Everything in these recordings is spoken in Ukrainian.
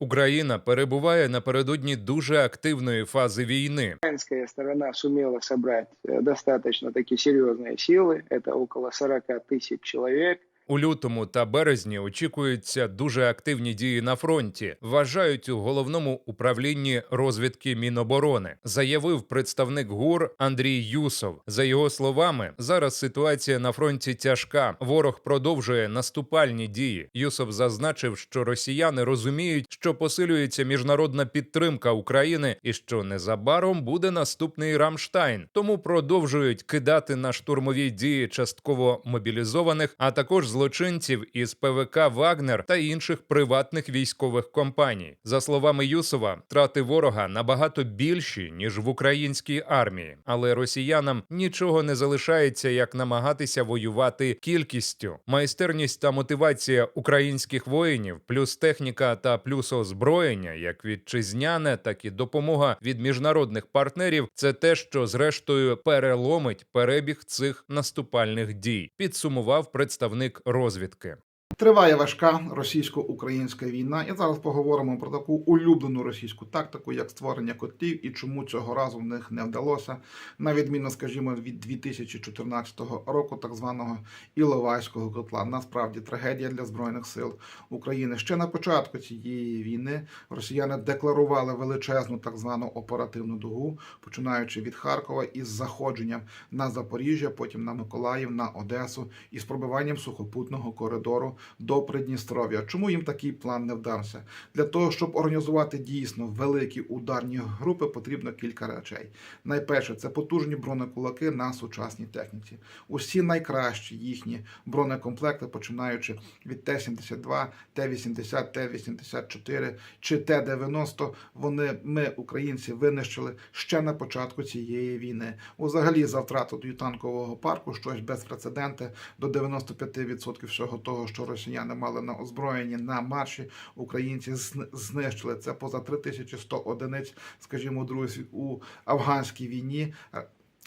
Україна перебуває напередодні дуже активної фази війни. Украинская сторона сумела собрать э, достаточно такие серьезные силы, это около 40 тысяч человек. У лютому та березні очікуються дуже активні дії на фронті. Вважають у головному управлінні розвідки Міноборони, заявив представник ГУР Андрій Юсов. За його словами, зараз ситуація на фронті тяжка. Ворог продовжує наступальні дії. Юсов зазначив, що росіяни розуміють, що посилюється міжнародна підтримка України і що незабаром буде наступний Рамштайн. Тому продовжують кидати на штурмові дії частково мобілізованих, а також злочинців із ПВК Вагнер та інших приватних військових компаній. За словами Юсова, втрати ворога набагато більші ніж в українській армії, але росіянам нічого не залишається, як намагатися воювати кількістю. Майстерність та мотивація українських воїнів, плюс техніка та плюс озброєння, як вітчизняне, так і допомога від міжнародних партнерів. Це те, що зрештою переломить перебіг цих наступальних дій. Підсумував представник розвідки. Триває важка російсько-українська війна, і зараз поговоримо про таку улюблену російську тактику, як створення котлів, і чому цього разу в них не вдалося, на відміну, скажімо, від 2014 року, так званого Іловайського котла. Насправді трагедія для збройних сил України. Ще на початку цієї війни росіяни декларували величезну так звану оперативну дугу, починаючи від Харкова із заходженням на Запоріжжя, потім на Миколаїв, на Одесу із пробиванням сухопутного коридору до Придністров'я. Чому їм такий план не вдався? Для того, щоб організувати дійсно великі ударні групи, потрібно кілька речей. Найперше, це потужні бронекулаки на сучасній техніці. Усі найкращі їхні бронекомплекти, починаючи від Т-72, Т-80, Т-84 чи Т-90, вони ми, українці, винищили ще на початку цієї війни. Взагалі, за втрату танкового парку щось безпрецеденте до 95% всього того, що росіяни мали на озброєнні на марші, українці знищили це поза 3100 одиниць, скажімо, друзі, у афганській війні.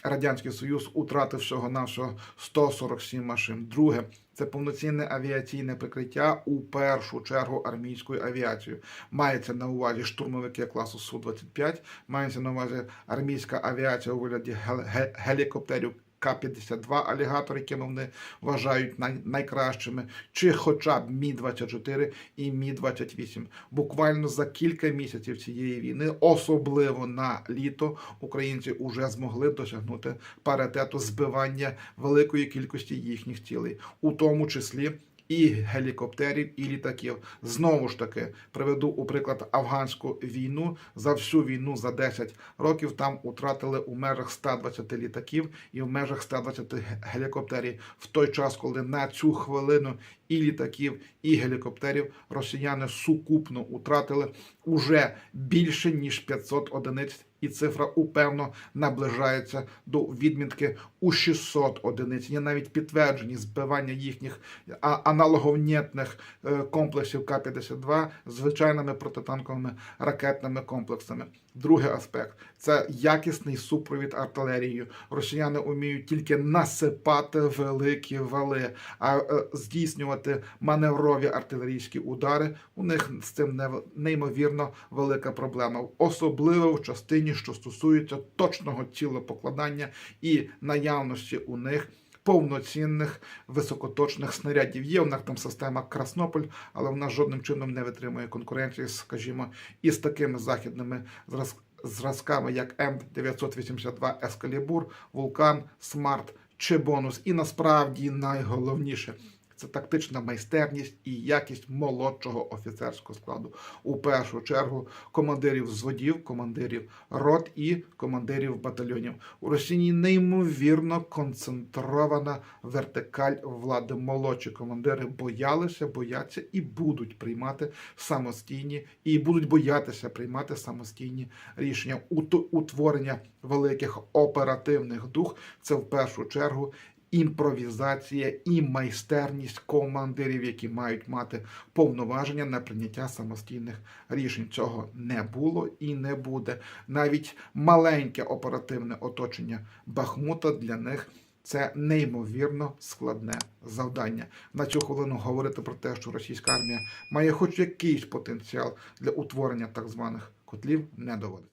Радянський Союз утратив всього навсього 147 машин. Друге, це повноцінне авіаційне прикриття у першу чергу армійською авіацією. Мається на увазі штурмовики класу Су-25, мається на увазі армійська авіація у вигляді гел- ге- гелікоптерів. К-52 алігатор, які вони вважають най- найкращими, чи хоча б Мі-24 і Мі-28. Буквально за кілька місяців цієї війни, особливо на літо, українці вже змогли досягнути паритету збивання великої кількості їхніх цілей, у тому числі. І гелікоптерів, і літаків. Знову ж таки, приведу у приклад афганську війну. За всю війну за 10 років там утратили у межах 120 літаків і в межах 120 ге- гелікоптерів. В той час, коли на цю хвилину і літаків, і гелікоптерів росіяни сукупно утратили уже більше ніж 500 одиниць. І цифра упевно наближається до відмітки у 600 одиниць. Є навіть підтверджені збивання їхніх аналоговнітних е, комплексів К-52 звичайними протитанковими ракетними комплексами. Другий аспект це якісний супровід артилерією. Росіяни вміють тільки насипати великі вали, а е, здійснювати маневрові артилерійські удари. У них з цим неймовірно велика проблема, особливо в частині, що стосується точного цілопокладання і наявності у них. Повноцінних високоточних снарядів є. У нас там система Краснополь, але вона жодним чином не витримує конкуренції, скажімо, із такими західними зраз- зразками, як М982 Ескалібур, Вулкан, Смарт чи Бонус. І насправді найголовніше. Це тактична майстерність і якість молодшого офіцерського складу. У першу чергу командирів взводів, командирів рот і командирів батальйонів. У Росії неймовірно концентрована вертикаль влади. Молодші командири боялися, бояться і будуть приймати самостійні, і будуть боятися приймати самостійні рішення. Ут- Утворення великих оперативних дух це в першу чергу імпровізація і майстерність командирів, які мають мати повноваження на прийняття самостійних рішень. Цього не було і не буде. Навіть маленьке оперативне оточення Бахмута для них Це неймовірно складне завдання. На цю хвилину говорити про те, що російська армія має хоч якийсь потенціал для утворення так званих котлів, не доводиться.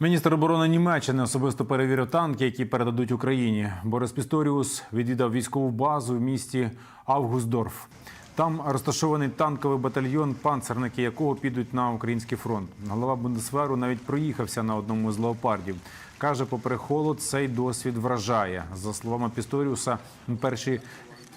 Міністр оборони Німеччини особисто перевірив танки, які передадуть Україні. Борис Пісторіус відвідав військову базу в місті Августдорф. Там розташований танковий батальйон, панцерники якого підуть на український фронт. Голова Бундесверу навіть проїхався на одному з леопардів. Каже, попри холод, цей досвід вражає. За словами Пісторіуса, перші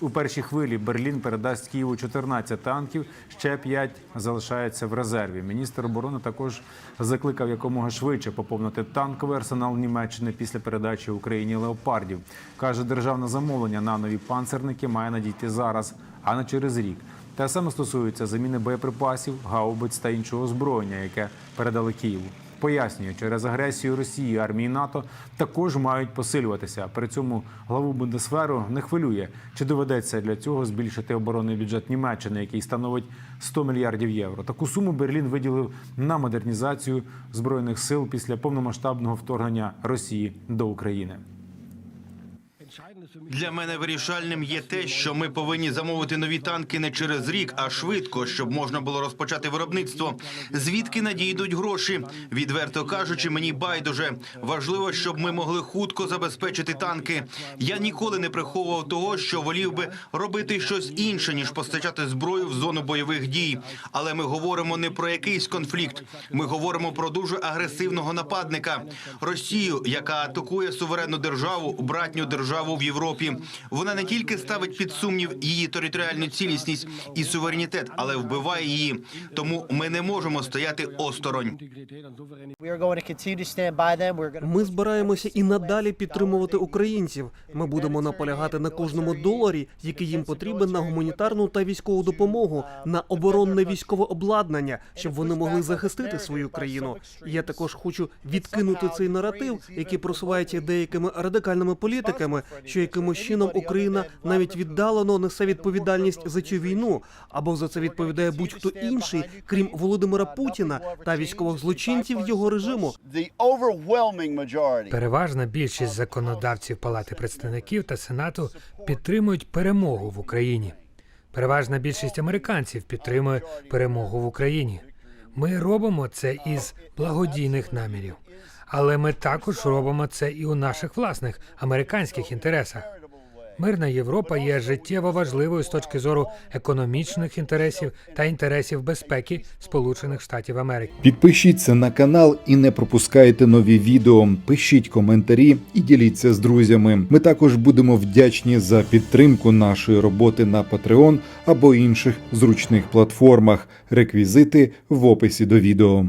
у першій хвилі Берлін передасть Києву 14 танків, ще 5 залишаються в резерві. Міністр оборони також закликав якомога швидше поповнити танковий арсенал Німеччини після передачі Україні леопардів. каже, державне замовлення на нові панцерники має надійти зараз, а не через рік. Те саме стосується заміни боєприпасів, гаубиць та іншого озброєння, яке передали Києву. Пояснює, через агресію Росії армії НАТО також мають посилюватися. При цьому главу Бундесверу не хвилює, чи доведеться для цього збільшити оборонний бюджет Німеччини, який становить 100 мільярдів євро. Таку суму Берлін виділив на модернізацію збройних сил після повномасштабного вторгнення Росії до України. Для мене вирішальним є те, що ми повинні замовити нові танки не через рік, а швидко, щоб можна було розпочати виробництво. Звідки надійдуть гроші? Відверто кажучи, мені байдуже. Важливо, щоб ми могли хутко забезпечити танки. Я ніколи не приховував того, що волів би робити щось інше ніж постачати зброю в зону бойових дій. Але ми говоримо не про якийсь конфлікт. Ми говоримо про дуже агресивного нападника Росію, яка атакує суверенну державу, братню державу в Європі. Вона не тільки ставить під сумнів її територіальну цілісність і суверенітет, але вбиває її. Тому ми не можемо стояти осторонь. Ми збираємося і надалі підтримувати українців. Ми будемо наполягати на кожному доларі, який їм потрібен на гуманітарну та військову допомогу, на оборонне військове обладнання, щоб вони могли захистити свою країну. І Я також хочу відкинути цей наратив, який просувається деякими радикальними політиками, що якимось чином Україна навіть віддалено несе відповідальність за цю війну, або за це відповідає будь-хто інший, крім Володимира Путіна та військових злочинців його режиму. Переважна більшість законодавців Палати представників та Сенату підтримують перемогу в Україні. Переважна більшість американців підтримує перемогу в Україні. Ми робимо це із благодійних намірів, але ми також робимо це і у наших власних американських інтересах. Мирна Європа є життєво важливою з точки зору економічних інтересів та інтересів безпеки Сполучених Штатів Америки. Підпишіться на канал і не пропускайте нові відео. Пишіть коментарі і діліться з друзями. Ми також будемо вдячні за підтримку нашої роботи на Patreon або інших зручних платформах. Реквізити в описі до відео.